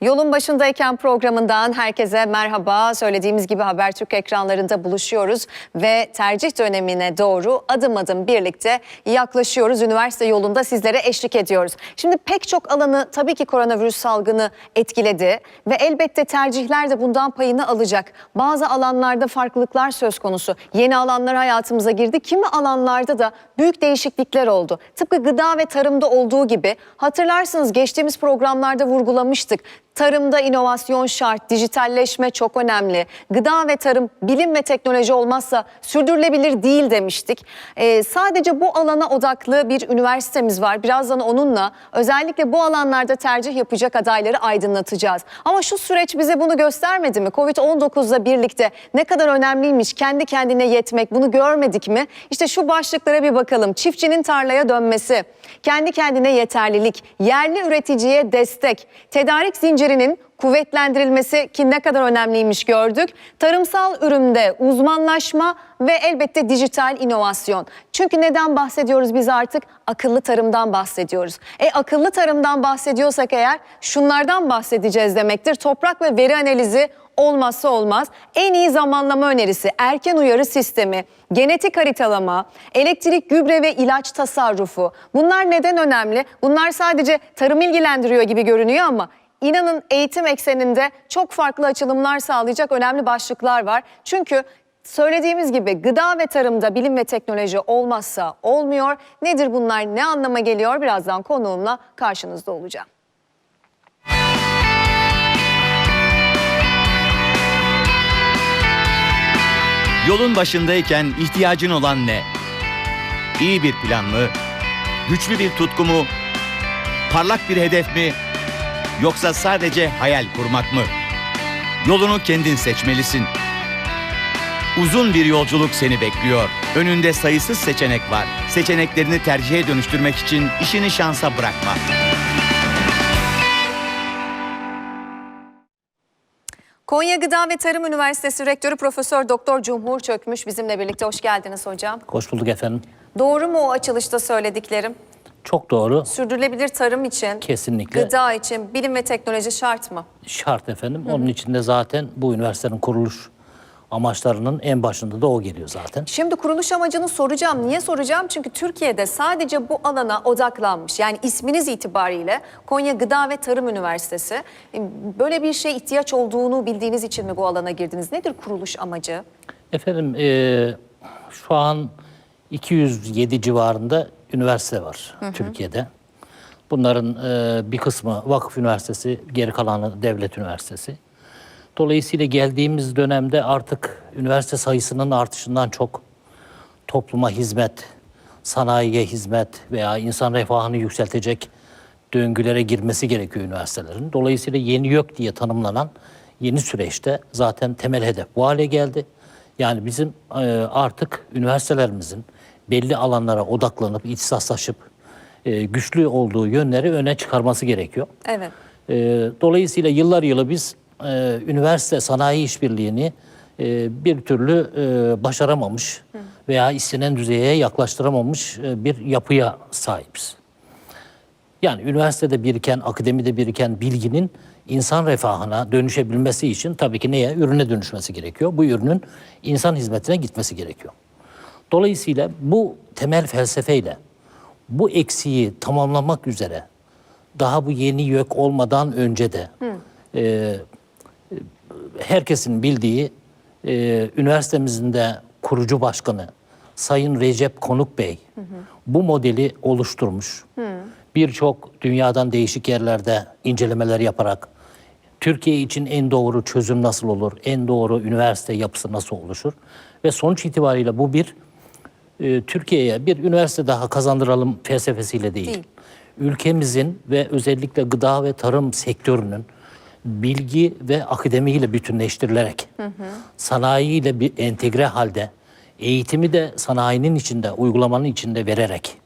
Yolun başındayken programından herkese merhaba. Söylediğimiz gibi Habertürk ekranlarında buluşuyoruz ve tercih dönemine doğru adım adım birlikte yaklaşıyoruz. Üniversite yolunda sizlere eşlik ediyoruz. Şimdi pek çok alanı tabii ki koronavirüs salgını etkiledi ve elbette tercihler de bundan payını alacak. Bazı alanlarda farklılıklar söz konusu. Yeni alanlar hayatımıza girdi. Kimi alanlarda da büyük değişiklikler oldu. Tıpkı gıda ve tarımda olduğu gibi hatırlarsınız geçtiğimiz programlarda vurgulamıştık. Tarımda inovasyon şart, dijitalleşme çok önemli. Gıda ve tarım, bilim ve teknoloji olmazsa sürdürülebilir değil demiştik. Ee, sadece bu alana odaklı bir üniversitemiz var. Birazdan onunla özellikle bu alanlarda tercih yapacak adayları aydınlatacağız. Ama şu süreç bize bunu göstermedi mi? Covid-19'la birlikte ne kadar önemliymiş kendi kendine yetmek bunu görmedik mi? İşte şu başlıklara bir bakalım. Çiftçinin tarlaya dönmesi, kendi kendine yeterlilik, yerli üreticiye destek, tedarik zincirinin kuvvetlendirilmesi ki ne kadar önemliymiş gördük. Tarımsal üründe uzmanlaşma ve elbette dijital inovasyon. Çünkü neden bahsediyoruz biz artık? Akıllı tarımdan bahsediyoruz. E akıllı tarımdan bahsediyorsak eğer şunlardan bahsedeceğiz demektir. Toprak ve veri analizi olmazsa olmaz. En iyi zamanlama önerisi, erken uyarı sistemi, genetik haritalama, elektrik, gübre ve ilaç tasarrufu. Bunlar neden önemli? Bunlar sadece tarım ilgilendiriyor gibi görünüyor ama inanın eğitim ekseninde çok farklı açılımlar sağlayacak önemli başlıklar var. Çünkü söylediğimiz gibi gıda ve tarımda bilim ve teknoloji olmazsa olmuyor. Nedir bunlar? Ne anlama geliyor? Birazdan konuğumla karşınızda olacağım. Yolun başındayken ihtiyacın olan ne? İyi bir plan mı? Güçlü bir tutku mu? Parlak bir hedef mi? Yoksa sadece hayal kurmak mı? Yolunu kendin seçmelisin. Uzun bir yolculuk seni bekliyor. Önünde sayısız seçenek var. Seçeneklerini tercihe dönüştürmek için işini şansa bırakma. Konya Gıda ve Tarım Üniversitesi Rektörü Profesör Doktor Cumhur Çökmüş bizimle birlikte. Hoş geldiniz hocam. Hoş bulduk efendim. Doğru mu o açılışta söylediklerim? Çok doğru. Sürdürülebilir tarım için, Kesinlikle gıda için bilim ve teknoloji şart mı? şart efendim. Onun için de zaten bu üniversitenin kuruluş amaçlarının en başında da o geliyor zaten. Şimdi kuruluş amacını soracağım. Niye soracağım? Çünkü Türkiye'de sadece bu alana odaklanmış. Yani isminiz itibariyle Konya Gıda ve Tarım Üniversitesi. Böyle bir şey ihtiyaç olduğunu bildiğiniz için mi bu alana girdiniz? Nedir kuruluş amacı? Efendim eee, şu an 207 civarında üniversite var Türkiye'de. Bunların eee, bir kısmı vakıf üniversitesi, geri kalanı devlet üniversitesi. Dolayısıyla geldiğimiz dönemde artık üniversite sayısının artışından çok topluma hizmet, sanayiye hizmet veya insan refahını yükseltecek döngülere girmesi gerekiyor üniversitelerin. Dolayısıyla yeni yok diye tanımlanan yeni süreçte zaten temel hedef bu hale geldi. Yani bizim e, artık üniversitelerimizin belli alanlara odaklanıp, ihtisaslaşıp e, güçlü olduğu yönleri öne çıkarması gerekiyor. Evet. E, dolayısıyla yıllar yılı biz e, üniversite sanayi işbirliğini e, bir türlü e, başaramamış veya istenen düzeye yaklaştıramamış e, bir yapıya sahibiz. Yani üniversitede biriken, akademide biriken bilginin insan refahına dönüşebilmesi için tabii ki neye? Ürüne dönüşmesi gerekiyor. Bu ürünün insan hizmetine gitmesi gerekiyor. Dolayısıyla bu temel felsefeyle bu eksiği tamamlamak üzere daha bu yeni yök olmadan önce de e, herkesin bildiği e, üniversitemizin de kurucu başkanı Sayın Recep Konuk Bey bu modeli oluşturmuş. Birçok dünyadan değişik yerlerde incelemeler yaparak Türkiye için en doğru çözüm nasıl olur, en doğru üniversite yapısı nasıl oluşur? Ve sonuç itibariyle bu bir e, Türkiye'ye bir üniversite daha kazandıralım felsefesiyle değil. Değil. Ülkemizin ve özellikle gıda ve tarım sektörünün bilgi ve akademiyle bütünleştirilerek sanayiyle bir entegre halde eğitimi de sanayinin içinde, uygulamanın içinde vererek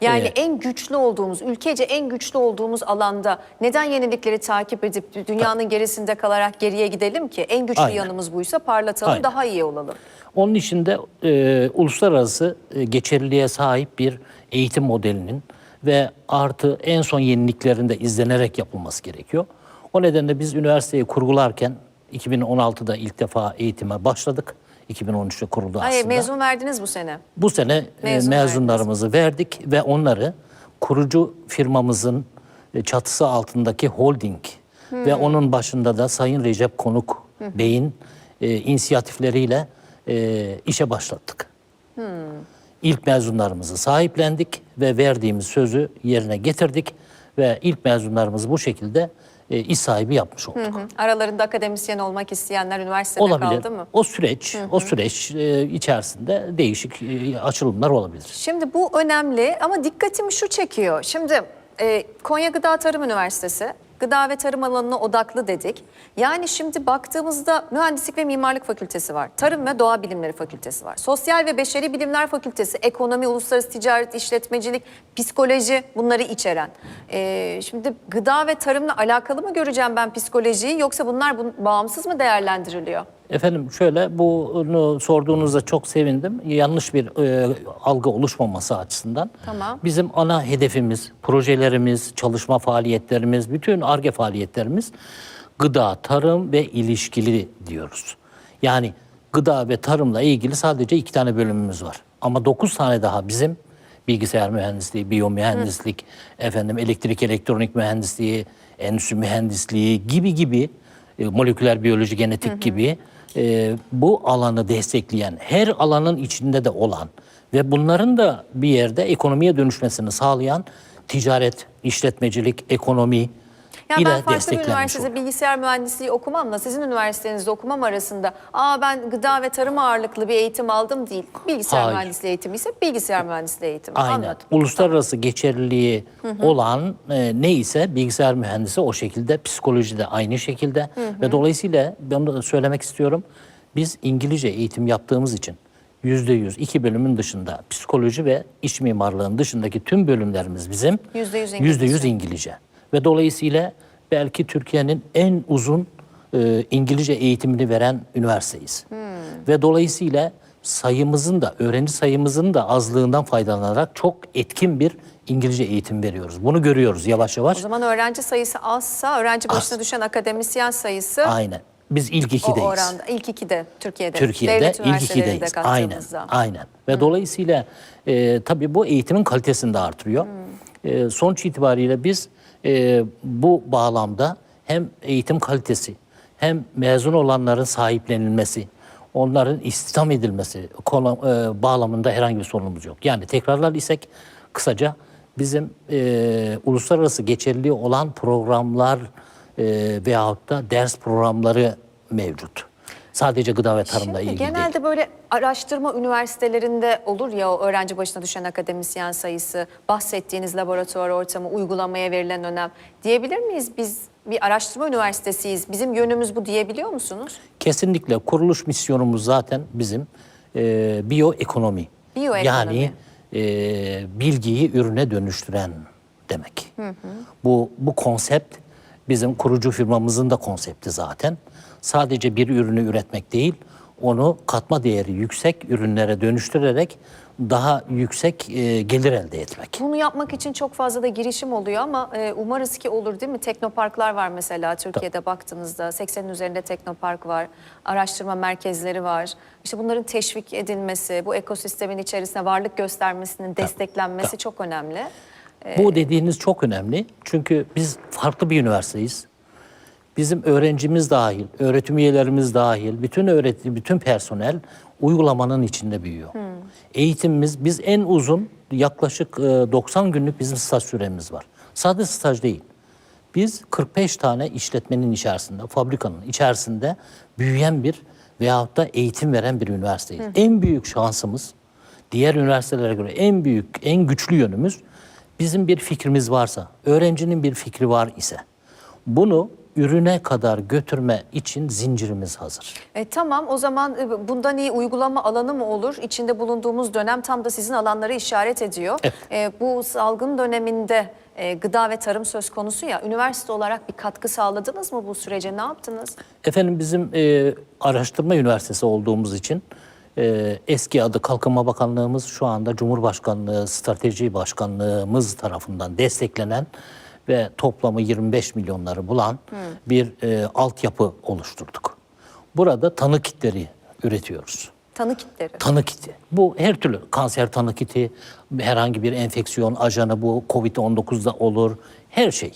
Yani Evet. en güçlü olduğumuz, ülkece en güçlü olduğumuz alanda neden yenilikleri takip edip dünyanın gerisinde kalarak geriye gidelim ki? En güçlü Aynen. yanımız buysa parlatalım, Aynen. daha iyi olalım. Onun için de e, uluslararası e, geçerliliğe sahip bir eğitim modelinin ve artı en son yeniliklerinde izlenerek yapılması gerekiyor. O nedenle biz üniversiteyi kurgularken 2016'da ilk defa eğitime başladık. 2013'te kuruldu Ay, aslında. mezun verdiniz bu sene. Bu sene e, Mezun mezunlarımızı verdik ve onları kurucu firmamızın e, çatısı altındaki holding ve onun başında da Sayın Recep Konuk Bey'in e, inisiyatifleriyle e, işe başlattık. İlk mezunlarımızı sahiplendik ve verdiğimiz sözü yerine getirdik ve ilk mezunlarımızı bu şekilde e, iş sahibi yapmış olduk. Hı. Aralarında akademisyen olmak isteyenler üniversitede Olabilir. kaldı mı? O süreç, o süreç e, içerisinde değişik e, açılımlar olabilir. Şimdi bu önemli ama dikkatimi şu çekiyor. Şimdi e, Konya Gıda Tarım Üniversitesi gıda ve tarım alanına odaklı dedik. Yani şimdi baktığımızda mühendislik ve mimarlık fakültesi var. Tarım ve doğa bilimleri fakültesi var. Sosyal ve beşeri bilimler fakültesi, ekonomi, uluslararası ticaret, işletmecilik, psikoloji bunları içeren. E, şimdi gıda ve tarımla alakalı mı göreceğim ben psikolojiyi yoksa bunlar bu- bağımsız mı değerlendiriliyor? Efendim şöyle bunu sorduğunuzda çok sevindim. Yanlış bir e, algı oluşmaması açısından. Tamam. Bizim ana hedefimiz, projelerimiz, çalışma faaliyetlerimiz, bütün ARGE faaliyetlerimiz gıda, tarım ve ilişkili diyoruz. Yani gıda ve tarımla ilgili sadece iki tane bölümümüz var. Ama dokuz tane daha bizim bilgisayar mühendisliği, biyomühendislik, efendim elektrik elektronik mühendisliği, endüstri mühendisliği gibi gibi e, moleküler biyoloji, genetik gibi e, bu alanı destekleyen, her alanın içinde de olan ve bunların da bir yerde ekonomiye dönüşmesini sağlayan ticaret, işletmecilik, ekonomi Yani ile ben farklı bir üniversitede bilgisayar mühendisliği okumamla sizin üniversitenizde okumam arasında aa ben gıda ve tarım ağırlıklı bir eğitim aldım değil. Bilgisayar Hayır. mühendisliği eğitimi ise bilgisayar mühendisliği eğitimi. Aynen. Anladım. Uluslararası geçerliliği olan e, neyse bilgisayar mühendisi o şekilde, psikoloji de aynı şekilde ve dolayısıyla ben de söylemek istiyorum. Biz İngilizce eğitim yaptığımız için yüzde yüz iki bölümün dışında psikoloji ve iç mimarlığın dışındaki tüm bölümlerimiz bizim Yüzde yüz yüzde yüz İngilizce. Ve dolayısıyla belki Türkiye'nin en uzun e, İngilizce eğitimini veren üniversiteyiz. Ve dolayısıyla sayımızın da öğrenci sayımızın da azlığından faydalanarak çok etkin bir İngilizce eğitim veriyoruz. Bunu görüyoruz yavaş yavaş. O zaman öğrenci sayısı azsa öğrenci başına Az. düşen akademisyen sayısı Aynen. Biz ilk o ikideyiz. oranda ilk ikide Türkiye'de. Türkiye'de Devlet ilk ikideyiz. Aynen. Aynen. Ve dolayısıyla e, tabii bu eğitimin kalitesini de artırıyor. E, sonuç itibariyle biz e, bu bağlamda hem eğitim kalitesi hem mezun olanların sahiplenilmesi, onların istihdam edilmesi konu, e, bağlamında herhangi bir sorunumuz yok. Yani tekrarlar isek kısaca bizim e, uluslararası geçerli olan programlar e, veyahut da ders programları mevcut. Sadece gıda ve tarımla Şimdi ilgili değil. genelde böyle araştırma üniversitelerinde olur ya o öğrenci başına düşen akademisyen sayısı, bahsettiğiniz laboratuvar ortamı, uygulamaya verilen önem diyebilir miyiz? Biz bir araştırma üniversitesiyiz. Bizim yönümüz bu diyebiliyor musunuz? Kesinlikle kuruluş misyonumuz zaten bizim e, biyoekonomi. Biyoekonomi. Yani e, bilgiyi ürüne dönüştüren demek. Bu bu konsept bizim kurucu firmamızın da konsepti zaten. Sadece bir ürünü üretmek değil, onu katma değeri yüksek ürünlere dönüştürerek daha yüksek e, gelir elde etmek. Bunu yapmak için çok fazla da girişim oluyor ama e, umarız ki olur değil mi? Teknoparklar var mesela Türkiye'de baktığınızda. 80'in üzerinde teknopark var. Araştırma merkezleri var. İşte bunların teşvik edilmesi, bu ekosistemin içerisine varlık göstermesinin desteklenmesi çok önemli. Bu dediğiniz çok önemli. Çünkü biz farklı bir üniversiteyiz. Bizim öğrencimiz dahil, öğretim üyelerimiz dahil, bütün öğretim, bütün personel uygulamanın içinde büyüyor. Eğitimimiz, biz en uzun yaklaşık e, 90 günlük bizim staj süremiz var. Sadece staj değil. Biz 45 tane işletmenin içerisinde, fabrikanın içerisinde büyüyen bir veyahut da eğitim veren bir üniversiteyiz. En büyük şansımız, diğer üniversitelere göre en büyük, en güçlü yönümüz bizim bir fikrimiz varsa, öğrencinin bir fikri var ise bunu ürüne kadar götürme için zincirimiz hazır. E, tamam o zaman e, bundan iyi uygulama alanı mı olur? İçinde bulunduğumuz dönem tam da sizin alanları işaret ediyor. Evet. E, bu salgın döneminde e, gıda ve tarım söz konusu ya üniversite olarak bir katkı sağladınız mı bu sürece? Ne yaptınız? Efendim bizim e, araştırma üniversitesi olduğumuz için e, eski adı Kalkınma Bakanlığımız şu anda Cumhurbaşkanlığı Strateji Başkanlığımız tarafından desteklenen ve toplamı 25 milyonları bulan bir e, altyapı oluşturduk. Burada tanı kitleri üretiyoruz. Tanı kitleri. Tanı kiti. Bu her türlü kanser tanı kiti, herhangi bir enfeksiyon ajanı bu Covid-19'da olur, her şey.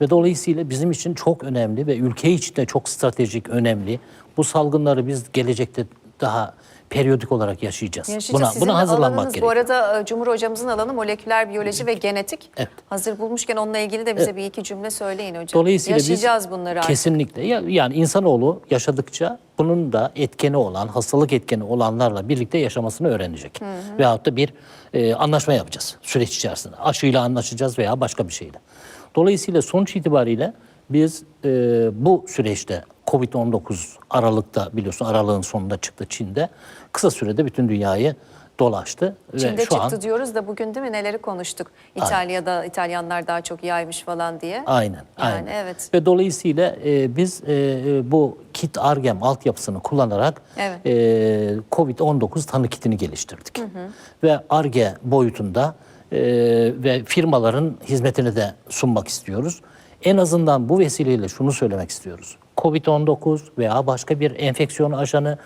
Ve dolayısıyla bizim için çok önemli ve ülke için de çok stratejik önemli. Bu salgınları biz gelecekte daha periyodik olarak yaşayacağız. Yaşayacağız. Buna, Sizin buna hazırlanmak alanınız, gerekiyor. Bu arada e, Cumhur Hocamızın alanı moleküler biyoloji ve genetik. Evet. Hazır bulmuşken onunla ilgili de bize Evet. bir iki cümle söyleyin hocam. Dolayısıyla Yaşayacağız biz bunları artık. kesinlikle ya- yani insanoğlu yaşadıkça bunun da etkeni olan, hastalık etkeni olanlarla birlikte yaşamasını öğrenecek. Veyahut da bir e, anlaşma yapacağız süreç içerisinde. Aşıyla anlaşacağız veya başka bir şeyle. Dolayısıyla sonuç itibariyle biz e, bu süreçte Covid-19 Aralık'ta biliyorsun Aralık'ın sonunda çıktı Çin'de. Kısa sürede bütün dünyayı dolaştı. Çin'de ve şu çıktı an, diyoruz da bugün değil mi neleri konuştuk? İtalya'da İtalyanlar daha çok yaymış falan diye. Aynen. Yani aynen. evet. Ve dolayısıyla e, biz e, bu kit argem altyapısını kullanarak Evet. e, COVID-19 tanı kitini geliştirdik. Ve arge boyutunda e, ve firmaların hizmetini de sunmak istiyoruz. En azından bu vesileyle şunu söylemek istiyoruz. COVID-19 veya başka bir enfeksiyon ajanı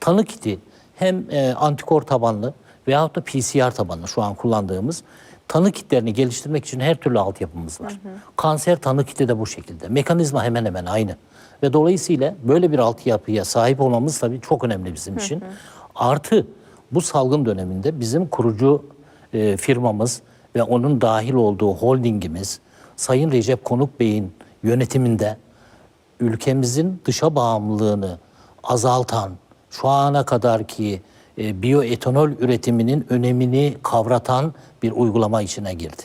tanı kiti hem e, antikor tabanlı veyahut da PCR tabanlı şu an kullandığımız tanı kitlerini geliştirmek için her türlü altyapımız var. Kanser tanı kiti de bu şekilde. Mekanizma hemen hemen aynı. Ve dolayısıyla böyle bir altyapıya sahip olmamız tabii çok önemli bizim için. Artı bu salgın döneminde bizim kurucu e, firmamız ve onun dahil olduğu holdingimiz Sayın Recep Konuk Bey'in yönetiminde ülkemizin dışa bağımlılığını azaltan, şu ana kadarki e, biyoetanol üretiminin önemini kavratan bir uygulama içine girdi.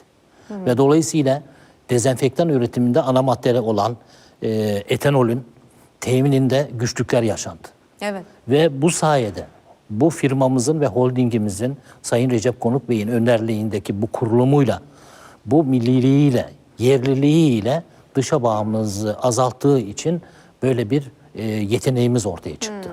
Ve dolayısıyla dezenfektan üretiminde ana madde olan e, etanolün temininde güçlükler yaşandı. Evet. Ve bu sayede bu firmamızın ve holdingimizin Sayın Recep Konuk Bey'in önderliğindeki bu kurulumuyla, bu milliliğiyle, yerliliğiyle dışa bağımlılığı azalttığı için böyle bir e, yeteneğimiz ortaya çıktı.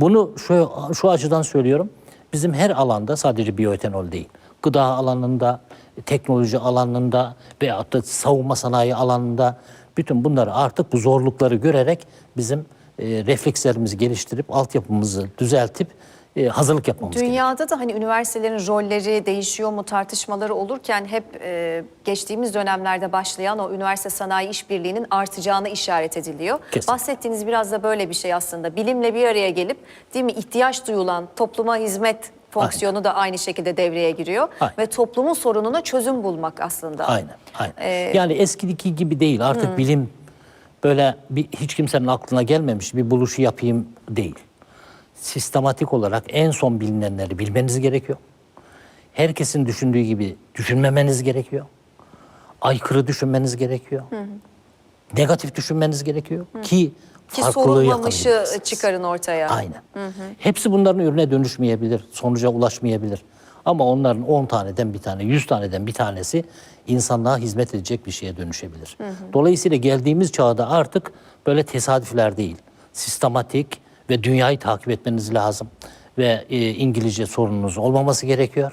Bunu şu, şu açıdan söylüyorum. Bizim her alanda sadece biyoetanol değil. Gıda alanında, teknoloji alanında veyahut da savunma sanayi alanında bütün bunları artık bu zorlukları görerek bizim e, reflekslerimizi geliştirip altyapımızı düzeltip e, hazırlık yapmamız gerekiyor. Dünyada da hani üniversitelerin rolleri değişiyor mu tartışmaları olurken hep e, geçtiğimiz dönemlerde başlayan o üniversite sanayi işbirliğinin artacağını işaret ediliyor. Kesin. Bahsettiğiniz biraz da böyle bir şey aslında. Bilimle bir araya gelip değil mi ihtiyaç duyulan topluma hizmet fonksiyonu da aynı şekilde devreye giriyor Aynen. ve toplumun sorununa çözüm bulmak aslında. Aynen, aynen. Ee, yani eskideki gibi değil. Artık bilim böyle bir, hiç kimsenin aklına gelmemiş bir buluşu yapayım değil. Sistematik olarak en son bilinenleri bilmeniz gerekiyor. Herkesin düşündüğü gibi düşünmemeniz gerekiyor. Aykırı düşünmeniz gerekiyor. Negatif düşünmeniz gerekiyor ki Ki farklılığı sorulmamışı çıkarın ortaya. Aynen. Hepsi bunların ürüne dönüşmeyebilir, sonuca ulaşmayabilir. Ama onların 10 taneden bir tane, 100 taneden bir tanesi insanlığa hizmet edecek bir şeye dönüşebilir. Dolayısıyla geldiğimiz çağda artık böyle tesadüfler değil, sistematik ve dünyayı takip etmeniz lazım. Ve e, İngilizce sorununuz olmaması gerekiyor.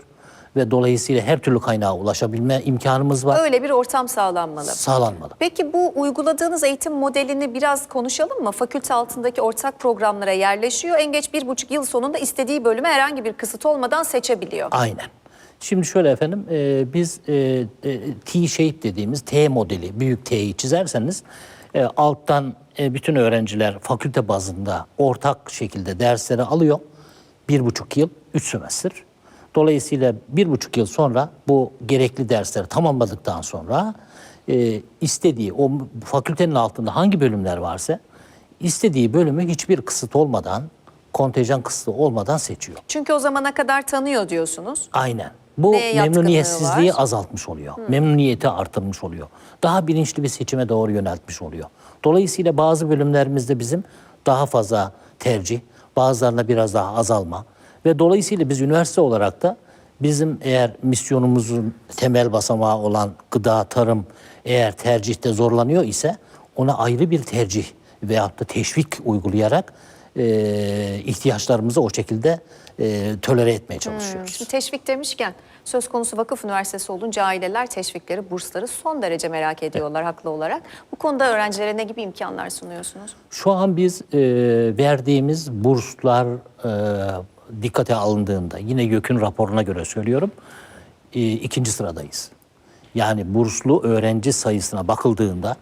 Ve dolayısıyla her türlü kaynağa ulaşabilme imkanımız var. Öyle bir ortam sağlanmalı. Sağlanmalı. Peki bu uyguladığınız eğitim modelini biraz konuşalım mı? Fakülte altındaki ortak programlara yerleşiyor. En geç bir buçuk yıl sonunda istediği bölümü herhangi bir kısıt olmadan seçebiliyor. Aynen. Şimdi şöyle efendim, e, biz e, e, T-shape dediğimiz T modeli, büyük T'yi çizerseniz e, alttan e, bütün öğrenciler fakülte bazında ortak şekilde dersleri alıyor. Bir buçuk yıl, üç sömestr. Dolayısıyla bir buçuk yıl sonra bu gerekli dersleri tamamladıktan sonra e, istediği, o fakültenin altında hangi bölümler varsa istediği bölümü hiçbir kısıt olmadan, kontenjan kısıtı olmadan seçiyor. Çünkü o zamana kadar tanıyor diyorsunuz. Aynen. Bu Neye memnuniyetsizliği var? azaltmış oluyor. Memnuniyeti artırmış oluyor. Daha bilinçli bir seçime doğru yöneltmiş oluyor. Dolayısıyla bazı bölümlerimizde bizim daha fazla tercih, bazılarında biraz daha azalma ve dolayısıyla biz üniversite olarak da bizim eğer misyonumuzun temel basamağı olan gıda, tarım eğer tercihte zorlanıyor ise ona ayrı bir tercih veyahut da teşvik uygulayarak e, ihtiyaçlarımızı o şekilde e, tolere etmeye çalışıyoruz. Şimdi teşvik demişken söz konusu vakıf üniversitesi olunca aileler teşvikleri, bursları son derece merak ediyorlar haklı olarak. Bu konuda öğrencilere ne gibi imkanlar sunuyorsunuz? Şu an biz e, verdiğimiz burslar e, dikkate alındığında yine YÖK'ün raporuna göre söylüyorum e, ikinci sıradayız. Yani burslu öğrenci sayısına bakıldığında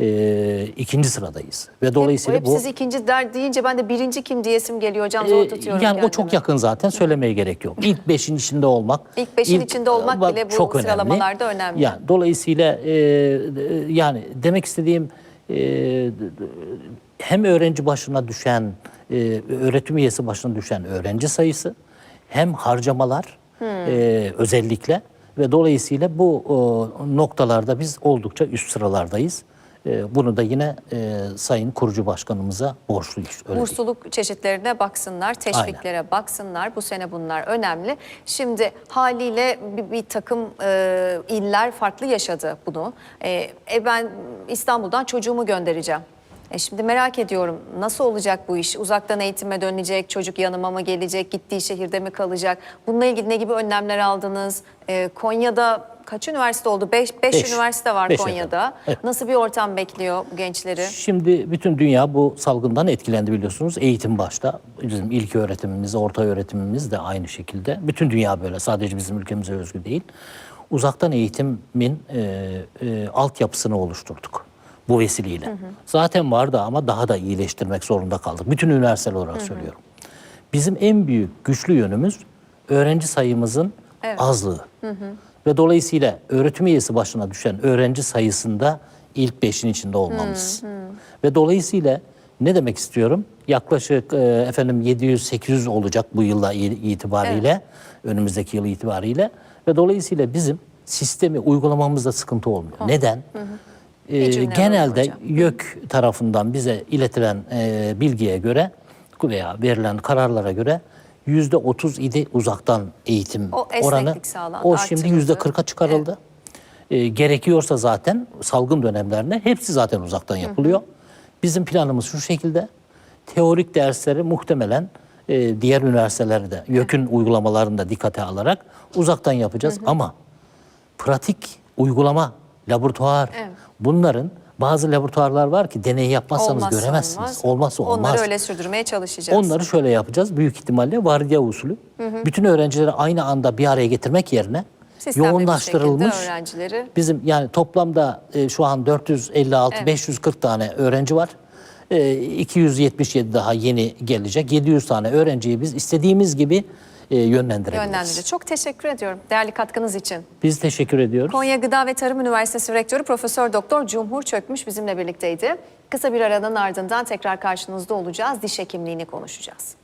e, ikinci sıradayız. Ve dolayısıyla hep bu siz ikinci der deyince ben de birinci kim diyesim geliyor hocam zor e, tutuyorum yani o kendimi. çok yakın zaten söylemeye gerek yok. İlk beşin içinde olmak. İlk beşin içinde olmak bak, bile bu sıralamalarda önemli. Yani, dolayısıyla e, yani demek istediğim e, hem öğrenci başına düşen, e, öğretim üyesi başına düşen öğrenci sayısı hem harcamalar Hmm. e, özellikle ve dolayısıyla bu e, noktalarda biz oldukça üst sıralardayız. E, bunu da yine e, Sayın Kurucu Başkanımıza borçluyuz. Öyle. Bursluluk çeşitlerine baksınlar, teşviklere baksınlar. Bu sene bunlar önemli. Şimdi haliyle bir, bir takım e, iller farklı yaşadı bunu. E, e, ben İstanbul'dan çocuğumu göndereceğim. E şimdi merak ediyorum nasıl olacak bu iş? Uzaktan eğitime dönecek, çocuk yanıma mı gelecek, gittiği şehirde mi kalacak? Bununla ilgili ne gibi önlemler aldınız? E, Konya'da kaç üniversite oldu? Beş, beş, Beş. üniversite var Beş Konya'da. efendim. Evet. Nasıl bir ortam bekliyor bu gençleri? Şimdi bütün dünya bu salgından etkilendi biliyorsunuz. Eğitim başta. Bizim ilk öğretimimiz, orta öğretimimiz de aynı şekilde. Bütün dünya böyle. Sadece bizim ülkemize özgü değil. Uzaktan eğitimin e, e, altyapısını oluşturduk bu vesileyle. Zaten vardı ama daha da iyileştirmek zorunda kaldık. Bütün üniversiteler olarak söylüyorum. Bizim en büyük güçlü yönümüz öğrenci sayımızın azlığı. Ve dolayısıyla öğretim üyesi başına düşen öğrenci sayısında ilk beşin içinde olmamız. Ve dolayısıyla ne demek istiyorum? Yaklaşık e, efendim 700-800 olacak bu yılla itibariyle, önümüzdeki yıl itibariyle. Ve dolayısıyla bizim sistemi uygulamamızda sıkıntı olmuyor. Neden? E, Bir cümle genelde. YÖK tarafından bize iletilen e, bilgiye göre veya verilen kararlara göre yüzde 30 idi uzaktan eğitim O oranı. sağlandı, O şimdi yüzde 40'a çıkarıldı. E, gerekiyorsa zaten salgın dönemlerinde hepsi zaten uzaktan yapılıyor. Bizim planımız şu şekilde. Teorik dersleri muhtemelen e, diğer üniversitelerde YÖK'ün uygulamalarını da dikkate alarak uzaktan yapacağız ama pratik uygulama, laboratuvar Evet. Bunların bazı laboratuvarlar var ki deney yapmazsanız Olmazsa göremezsiniz. olmaz. Olmazsa olmaz. Onları öyle sürdürmeye çalışacağız. Onları şöyle yapacağız. Büyük ihtimalle vardiya usulü. Bütün öğrencileri aynı anda bir araya getirmek yerine Sistemli yoğunlaştırılmış. öğrencileri Bizim yani toplamda e, şu an 456 Evet. 540 tane öğrenci var. E, 277 daha yeni gelecek. 700 tane öğrenciyi biz istediğimiz gibi e, yönlendirebiliriz. yönlendirici. Çok teşekkür ediyorum değerli katkınız için. Biz teşekkür ediyoruz. Konya Gıda ve Tarım Üniversitesi Rektörü Profesör Doktor Cumhur Çökmüş bizimle birlikteydi. Kısa bir aranın ardından tekrar karşınızda olacağız. Diş hekimliğini konuşacağız.